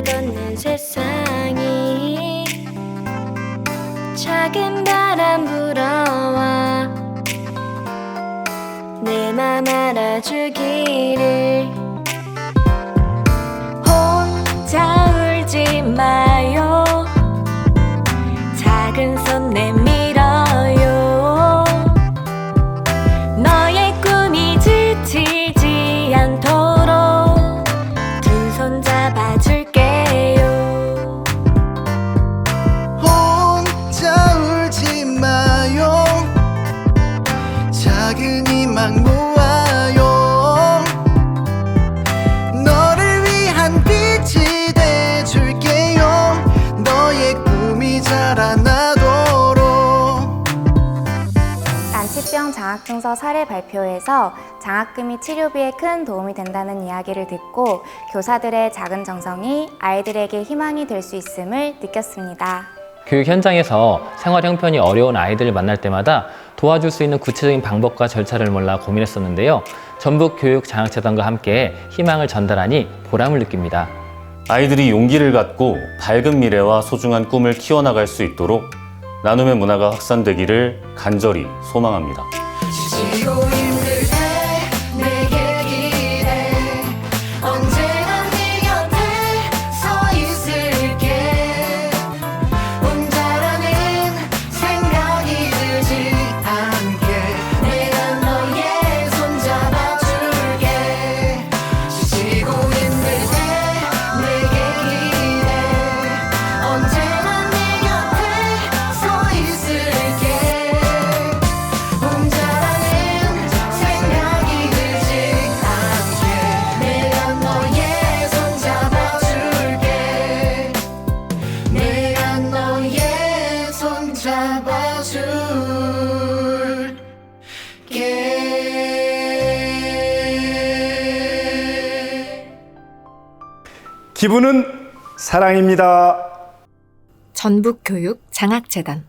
걷는 세상이 작은 바람 불어와 내 맘 알아주기를 혼자 울지 마요. 작은 손 내밀 작은 희망 모아요. 너를 위한 빛이 돼줄게요. 너의 꿈이 자라나도록. 난치병 장학증서 사례 발표에서 장학금이 치료비에 큰 도움이 된다는 이야기를 듣고 교사들의 작은 정성이 아이들에게 희망이 될 수 있음을 느꼈습니다. 교육 현장에서 생활 형편이 어려운 아이들을 만날 때마다 도와줄 수 있는 구체적인 방법과 절차를 몰라 고민했었는데요. 전북 교육 장학재단과 함께 희망을 전달하니 보람을 느낍니다. 아이들이 용기를 갖고 밝은 미래와 소중한 꿈을 키워나갈 수 있도록 나눔의 문화가 확산되기를 간절히 소망합니다. 잡아줄게 기분은 사랑입니다. 전북교육 장학재단